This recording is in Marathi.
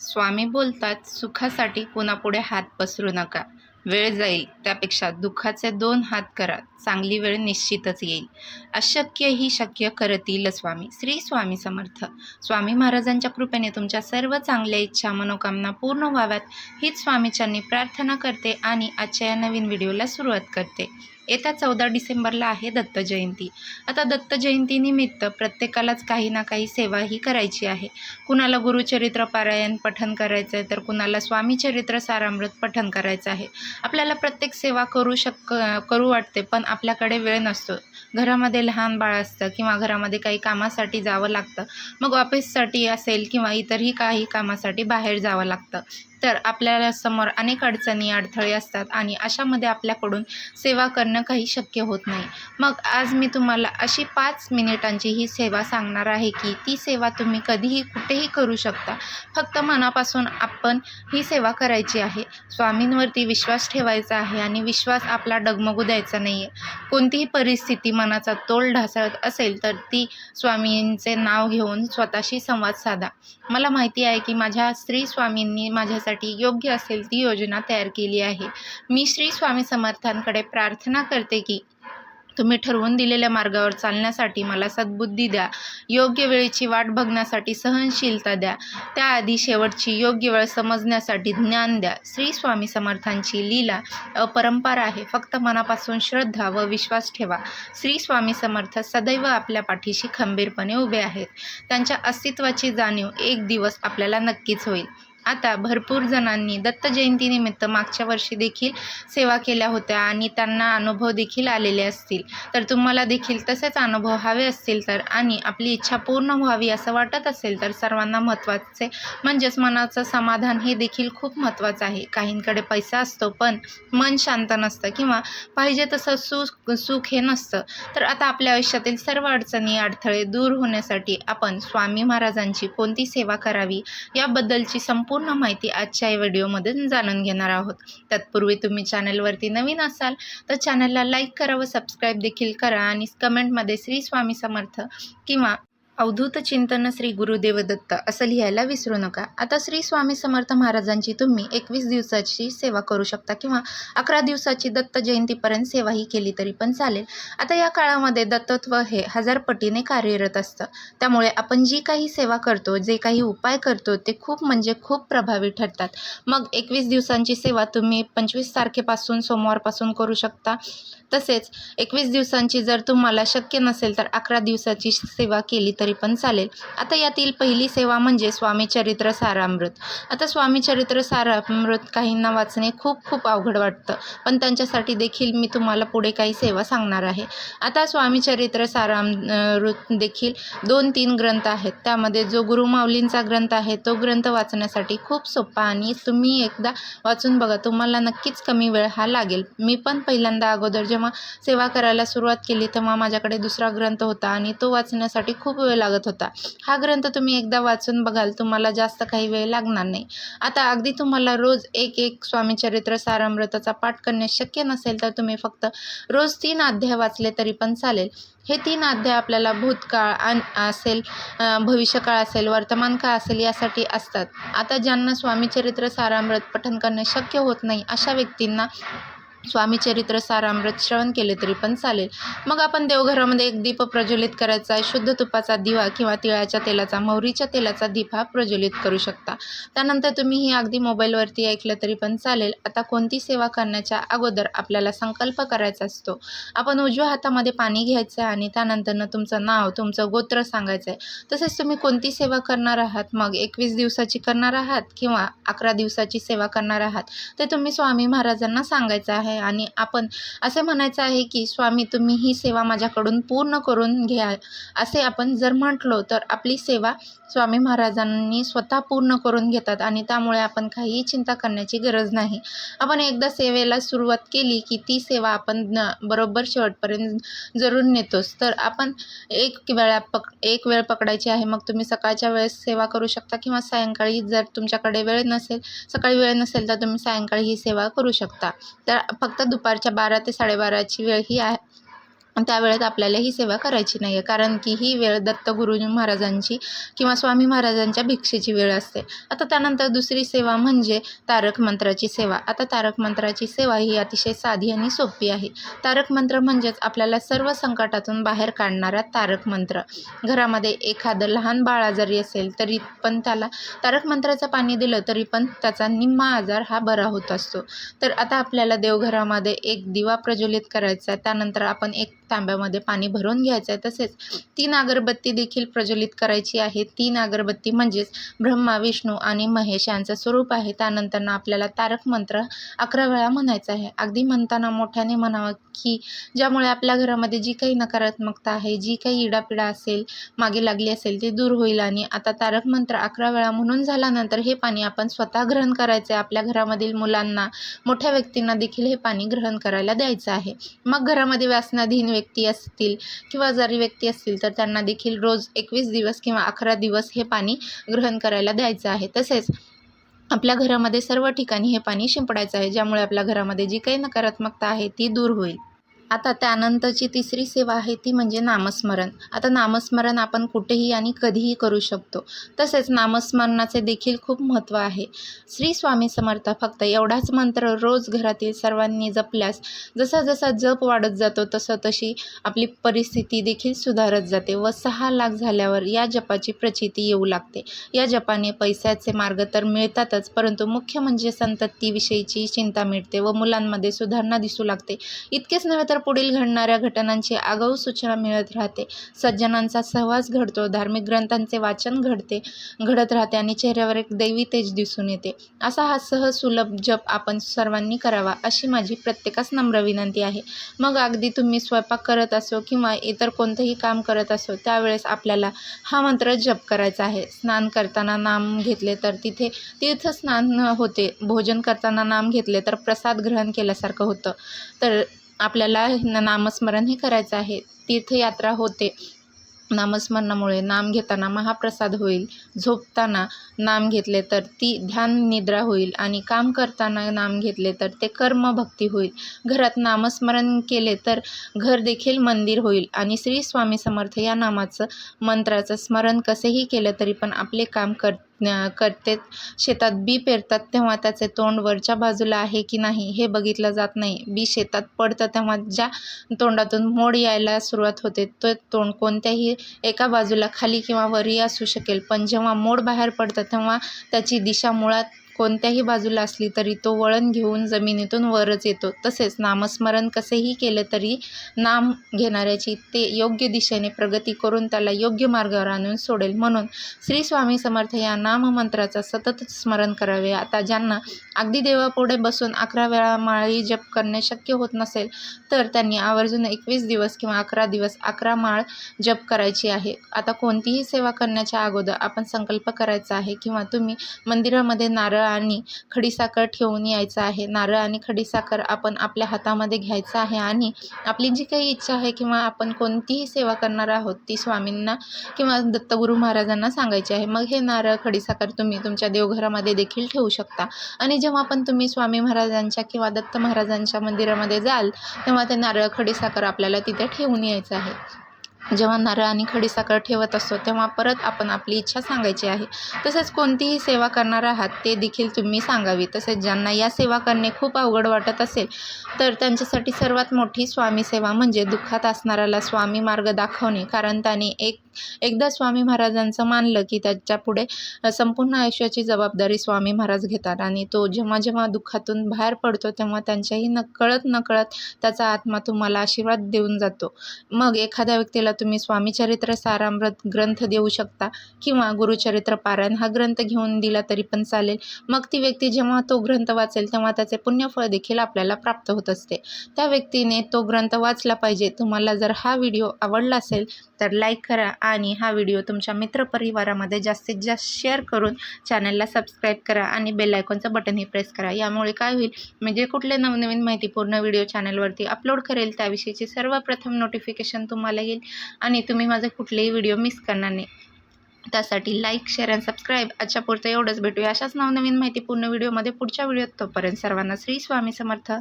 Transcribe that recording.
स्वामी बोलतात सुखासाठी कुणापुढे हात पसरू नका. वेळ जाईल त्यापेक्षा दुःखाचे दोन हात करा. चांगली वेळ निश्चितच येईल. अशक्य ही शक्य करतील स्वामी. श्री स्वामी समर्थ. स्वामी महाराजांच्या कृपेने तुमच्या सर्व चांगल्या इच्छा मनोकामना पूर्ण व्हाव्यात. हीच स्वामीच्यांनी प्रार्थना करते आणि आजच्या या नवीन व्हिडिओला सुरुवात करते. येत्या चौदा डिसेंबरला आहे दत्त जयंती. आता दत्त जयंतीनिमित्त प्रत्येकालाच काही ना काही सेवाही करायची आहे. कुणाला गुरुचरित्र पारायण पठन करायचं आहे तर कुणाला स्वामीचरित्र सारामृत पठन करायचं आहे. आपल्याला प्रत्येक सेवा करू शक करू वाटते पण आपल्याकडे वेळ नसतो. घरामध्ये लहान बाळ असतं किंवा घरामध्ये काही कामासाठी जावं लागतं मग ऑफिससाठी असेल किंवा इतरही काही कामासाठी बाहेर जावं लागतं. तर आपल्याला समोर अनेक अडचणी अडथळे असतात आणि अशामध्ये आपल्याकडून सेवा करणं काही शक्य होत नाही. मग आज मी तुम्हाला अशी पाच मिनिटांची ही सेवा सांगणार आहे की ती सेवा तुम्ही कधीही कुठेही करू शकता. फक्त मनापासून आपण ही सेवा करायची आहे. स्वामींवरती विश्वास ठेवायचा आहे आणि विश्वास आपला डगमगू द्यायचा नाही आहे कोणतीही परिस्थिती मनाचा तोल ढासळत असेल तर ती स्वामींचे नाव घेऊन स्वतःशी संवाद साधा. मला माहिती आहे की माझ्या स्त्री स्वामींनी माझ्यासाठी योग्य असेल ती योजना तयार केली आहे. मी श्री स्वामी समर्थांकडे प्रार्थना करते की तुम्ही ठरवून दिलेल्या मार्गावर चालण्यासाठी मला सद्बुद्धी द्या योग्य वेळेची वाट बघण्यासाठी सहनशीलता द्या त्याआधी शेवटची योग्य वेळ समजण्यासाठी ज्ञान द्या. श्री स्वामी समर्थांची लीला अपरंपार आहे. फक्त मनापासून श्रद्धा व विश्वास ठेवा. श्री स्वामी समर्थ सदैव आपल्या पाठीशी खंबीरपणे उभे आहेत. त्यांच्या अस्तित्वाची जाणीव एक दिवस आपल्याला नक्कीच होईल. आता भरपूर जणांनी दत्त जयंतीनिमित्त मागच्या वर्षी देखील सेवा केल्या होत्या आणि त्यांना अनुभव देखील आलेले असतील. तर तुम्हाला देखील तसेच अनुभव हवे असतील तर आणि आपली इच्छा पूर्ण व्हावी असं वाटत असेल तर सर्वांना महत्त्वाचे म्हणजेच मनाचं समाधान हे देखील खूप महत्त्वाचं आहे. काहींकडे पैसा असतो पण मन शांत नसतं किंवा पाहिजे तसं सुख सुख हे नसतं. तर आता आपल्या आयुष्यातील सर्व अडचणी अडथळे दूर होण्यासाठी आपण स्वामी महाराजांची कोणती सेवा करावी? याबद्दलची संपूर्ण माहिती आजच्या या व्हिडिओमध्ये जाणून घेणार आहोत. तत्पूर्वी तुम्ही चॅनलवरती नवीन असाल तर चॅनलला लाईक करा व सबस्क्राईब देखील करा आणि कमेंटमध्ये श्री स्वामी समर्थ किंवा अवधूत चिंतन श्री गुरुदेव दत्त असं लिहायला विसरू नका. आता श्री स्वामी समर्थ महाराजांची तुम्ही एकवीस दिवसाची सेवा करू शकता किंवा अकरा दिवसाची दत्त जयंतीपर्यंत सेवाही केली तरी पण चालेल. आता या काळामध्ये दत्तत्व हे हजार पटीने कार्यरत असतं. त्यामुळे आपण जी काही सेवा करतो जे काही उपाय करतो ते खूप म्हणजे खूप प्रभावी ठरतात. मग एकवीस दिवसांची सेवा तुम्ही पंचवीस तारखेपासून सोमवारपासून करू शकता. तसेच एकवीस दिवसांची जर तुम्हाला शक्य नसेल तर अकरा दिवसाची सेवा केली तरी पण चालेल. आता यातील पहिली सेवा म्हणजे स्वामीचरित्र सारामृत. आता स्वामीचरित्र सारामृत काहींना वाचणे खूप खूप अवघड वाटतं. पण त्यांच्यासाठी देखील मी तुम्हाला पुढे काही सेवा सांगणार आहे. आता स्वामीचरित्र सारामृत देखील दोन तीन ग्रंथ आहेत. त्यामध्ये जो गुरुमाऊलींचा ग्रंथ आहे तो ग्रंथ वाचण्यासाठी खूप सोपा आणि तुम्ही एकदा वाचून बघा तुम्हाला नक्कीच कमी वेळ हा लागेल. मी पण पहिल्यांदा अगोदर जेव्हा सेवा करायला सुरुवात केली तेव्हा माझ्याकडे दुसरा ग्रंथ होता आणि तो वाचण्यासाठी खूप वेळ लागत होता. हा ग्रंथ तुम्ही एकदा वाचून बघाल तुम्हाला जास्त काही वेळ लागणार नाही. आता अगदी तुम्हाला रोज एक एक स्वामीचरित्र सारामृताचा पाठ करणे शक्य नसेल तर तुम्ही फक्त रोज तीन अध्याय वाचले तरी पण चालेल. हे तीन अध्याय आपल्याला भूतकाळ असेल भविष्यकाळ असेल वर्तमान काळ असेल यासाठी असतात. आता ज्यांना स्वामीचरित्र सारामृत पठन करणे शक्य होत नाही अशा व्यक्तींना स्वामीचरित्र सारामृत श्रवण केले तरी पण चालेल. मग आपण देवघरामध्ये एक दीप प्रज्वलित करायचा आहे. शुद्ध तुपाचा दिवा किंवा तिळाच्या तेलाचा मोहरीच्या तेलाचा दीप हा प्रज्वलित करू शकता. त्यानंतर तुम्ही ही अगदी मोबाईलवरती ऐकलं तरी पण चालेल. आता कोणती सेवा करण्याच्या अगोदर आपल्याला संकल्प करायचा असतो? आपण उजव्या हातामध्ये पाणी घ्यायचं आहे आणि त्यानंतरनं तुमचं नाव तुमचं गोत्र सांगायचं आहे. तसेच तुम्ही कोणती सेवा करणार आहात? मग एकवीस दिवसाची करणार आहात किंवा अकरा दिवसाची सेवा करणार आहात? ते तुम्ही स्वामी महाराजांना सांगायचं आहे. आहे आणि आपण असे म्हणायचं आहे की स्वामी तुम्ही ही सेवा माझ्याकडून पूर्ण करून घ्या असे आपण जर म्हटलो तर आपली सेवा स्वामी महाराजांनी स्वतः पूर्ण करून घेतात आणि त्यामुळे आपण काहीही चिंता करण्याची गरज नाही. आपण एकदा सेवेला सुरुवात केली की ती सेवा आपण बरोबर शेवटपर्यंत जरूर नेतोच. तर आपण एक वेळा पक एक वेळ पकडायची आहे मग तुम्ही सकाळच्या वेळेस सेवा करू शकता किंवा सायंकाळी जर तुमच्याकडे वेळ नसेल सकाळी वेळ नसेल तर तुम्ही सायंकाळी ही सेवा करू शकता. तर फक्त दुपारच्या बारा ते साडेबाराची वेळ ही आहे. त्यावेळेत आपल्याला ही सेवा करायची नाही आहे कारण की ही वेळ दत्तगुरू महाराजांची किंवा स्वामी महाराजांच्या भिक्षेची वेळ असते. आता त्यानंतर दुसरी सेवा म्हणजे तारक मंत्राची सेवा. आता तारक मंत्राची सेवा ही अतिशय साधी आणि सोपी आहे. तारक मंत्र म्हणजेच आपल्याला सर्व संकटातून बाहेर काढणारा तारक मंत्र. घरामध्ये एखादं लहान बाळ आजारी असेल तरी पण त्याला तारक मंत्राचं पाणी दिलं तरी पण त्याचा निम्मा आजार हा बरा होत असतो. तर आता आपल्याला देवघरामध्ये एक दिवा प्रज्वलित करायचा आहे. त्यानंतर आपण एक तांब्यामध्ये पाणी भरून घ्यायचं आहे तसेच तीन अगरबत्ती देखील प्रज्वलित करायची आहे. तीन अगरबत्ती म्हणजेच ब्रह्मा विष्णू आणि महेश यांचं स्वरूप आहे. त्यानंतर आपल्याला तारक मंत्र अकरा वेळा म्हणायचा आहे. अगदी म्हणताना मोठ्याने म्हणावं की ज्यामुळे आपल्या घरामध्ये जी काही नकारात्मकता आहे जी काही इडापिडा असेल मागे लागली असेल ती दूर होईल आणि आता तारक मंत्र अकरा वेळा म्हणून झाल्यानंतर हे पाणी आपण स्वतः ग्रहण करायचं आहे आपल्या घरामधील मुलांना मोठ्या व्यक्तींना देखील हे पाणी ग्रहण करायला द्यायचं आहे. मग घरामध्ये व्यसनाधीन व्यक्ती असतील किंवा आजारी व्यक्ती असतील तर त्यांना देखील रोज एकवीस दिवस किंवा अकरा दिवस हे पाणी ग्रहण करायला द्यायचं आहे. तसेच आपल्या घरामध्ये सर्व ठिकाणी हे पाणी शिंपडायचं आहे ज्यामुळे आपल्या घरामध्ये जी काही नकारात्मकता आहे ती दूर होईल. आता त्यानंतरची तिसरी सेवा आहे ती म्हणजे नामस्मरण. आता नामस्मरण आपण कुठेही आणि कधीही करू शकतो. तसेच नामस्मरणाचे देखील खूप महत्त्व आहे. श्री स्वामी समर्थ फक्त एवढाच मंत्र रोज घरातील सर्वांनी जपल्यास जसा जसा जप वाढत जातो तसं तशी आपली परिस्थिती देखील सुधारत जाते व सहा लाख झाल्यावर या जपाची प्रचिती येऊ लागते. या जपाने पैशाचे मार्ग तर मिळतातच परंतु मुख्य म्हणजे संततीविषयीची चिंता मिळते व मुलांमध्ये सुधारणा दिसू लागते. इतकेच नव्हे तर पुढील घडणाऱ्या घटनांची आगाऊ सूचना मिळत राहते. सज्जनांचा सहवास घडतो धार्मिक ग्रंथांचे वाचन घडते घडत राहते आणि चेहऱ्यावर एक दैवी तेज दिसून येते. असा हा सहज सुलभ जप आपण सर्वांनी करावा अशी माझी प्रत्येकास नम्र विनंती आहे. मग अगदी तुम्ही स्वयंपाक करत असो किंवा इतर कोणतंही काम करत असो त्यावेळेस आपल्याला हा मंत्र जप करायचा आहे. स्नान करताना नाम घेतले तर तिथे तीर्थस्नान होते. भोजन करताना नाम घेतले तर प्रसाद ग्रहण केल्यासारखं होतं. तर आपल्याला नामस्मरण हे करायचं आहे. तीर्थयात्रा होते. नामस्मरणामुळे नाम घेताना महाप्रसाद होईल. झोपताना नाम घेतले तर ती ध्यान निद्रा होईल आणि काम करताना नाम घेतले तर ते कर्मभक्ती होईल. घरात नामस्मरण केले तर घर देखील मंदिर होईल आणि श्री स्वामी समर्थ या नामाचं मंत्राचं स्मरण कसेही केलं तरी पण आपले काम कर करते. शेतात बी पेरतात तेव्हा त्याचे तोंड वरच्या बाजूला आहे की नाही हे बघितलं जात नाही. बी शेतात पडतं तेव्हा ज्या तोंडातून मोड यायला सुरुवात होते तो तोंड कोणत्याही एका बाजूला खाली किंवा वरही असू शकेल. पण जेव्हा मोड बाहेर पडतं तेव्हा त्याची दिशा मुळात कोणत्याही बाजूला असली तरी तो वळण घेऊन जमिनीतून वरच येतो. तसेच नामस्मरण कसेही केले तरी नाम घेणाऱ्याची ते योग्य दिशेने प्रगती करून त्याला योग्य मार्गावर आणून सोडेल. म्हणून श्री स्वामी समर्थ या नाममंत्राचा सतत स्मरण करावे. आता ज्यांना अगदी देवापुढे बसून अकरा वेळा माळी जप करणे शक्य होत नसेल तर त्यांनी आवर्जून एकवीस दिवस किंवा अकरा दिवस अकरा माळ जप करायची आहे. आता कोणतीही सेवा करण्याच्या अगोदर आपण संकल्प करायचा आहे किंवा तुम्ही मंदिरामध्ये नारळ आणि खडीसाखर ठेवून यायचं आहे. नारळ आणि खडीसाखर आपण आपल्या हातामध्ये घ्यायचं आहे आणि आपली जी काही इच्छा आहे किंवा आपण कोणतीही सेवा करणार आहोत ती स्वामींना किंवा दत्तगुरू महाराजांना सांगायची आहे. मग हे नारळ खडीसाखर तुम्ही तुमच्या देवघरामध्ये देखील ठेवू शकता. आणि जेव्हा पण तुम्ही स्वामी महाराजांच्या किंवा दत्त महाराजांच्या मंदिरामध्ये जाल तेव्हा ते नारळ खडीसाखर आपल्याला तिथे ठेवून यायचं आहे. जेव्हा नारळ आणि खडीसाखर ठेवत असतो तेव्हा परत आपण आपली इच्छा सांगायची आहे. तसेच कोणतीही सेवा करणार आहात ते देखील तुम्ही सांगावी. तसेच ज्यांना या सेवा करणे खूप अवघड वाटत असेल तर त्यांच्यासाठी सर्वात मोठी स्वामी सेवा म्हणजे दुःखात असणाऱ्याला स्वामी मार्ग दाखवणे. कारण त्याने एक एकदा स्वामी महाराजांचं मानलं की त्याच्या पुढे संपूर्ण आयुष्याची जबाबदारी स्वामी महाराज घेतात. आणि तो जेव्हा जेव्हा दुःखातून बाहेर पडतो तेव्हा त्यांच्याही नकळत नकळत त्याचा आत्मा तुम्हाला आशीर्वाद देऊन जातो. मग एखाद्या व्यक्तीला तुम्ही स्वामीचरित्र सारामृत ग्रंथ देऊ शकता किंवा गुरुचरित्र पारायण हा ग्रंथ घेऊन दिला तरी पण चालेल. मग ती व्यक्ती जेव्हा तो ग्रंथ वाचेल तेव्हा त्याचे पुण्यफळ देखील आपल्याला प्राप्त होत असते. त्या व्यक्तीने तो ग्रंथ वाचला पाहिजे. तुम्हाला जर हा व्हिडिओ आवडला असेल तर लाईक करा आणि हा व्हिडिओ तुमच्या मित्रपरिवारामध्ये जास्तीत जास्त शेअर करून चॅनलला सबस्क्राईब करा आणि बेल आयकॉनचं बटनही प्रेस करा. यामुळे काय होईल म्हणजे कुठले नवनवीन माहितीपूर्ण व्हिडिओ चॅनलवरती अपलोड करेल त्याविषयीची सर्वप्रथम नोटिफिकेशन तुम्हाला येईल. आणि तुम्ही माझे कुठलेही व्हिडिओ मिस करणार नाही. त्यासाठी लाईक शेअर अँड सबस्क्राईब आजच्या पुरतं एवढंच. भेटूया अशाच नवनवीन माहितीपूर्ण व्हिडिओमध्ये पुढच्या व्हिडिओत तोपर्यंत सर्वांना श्री स्वामी समर्थ.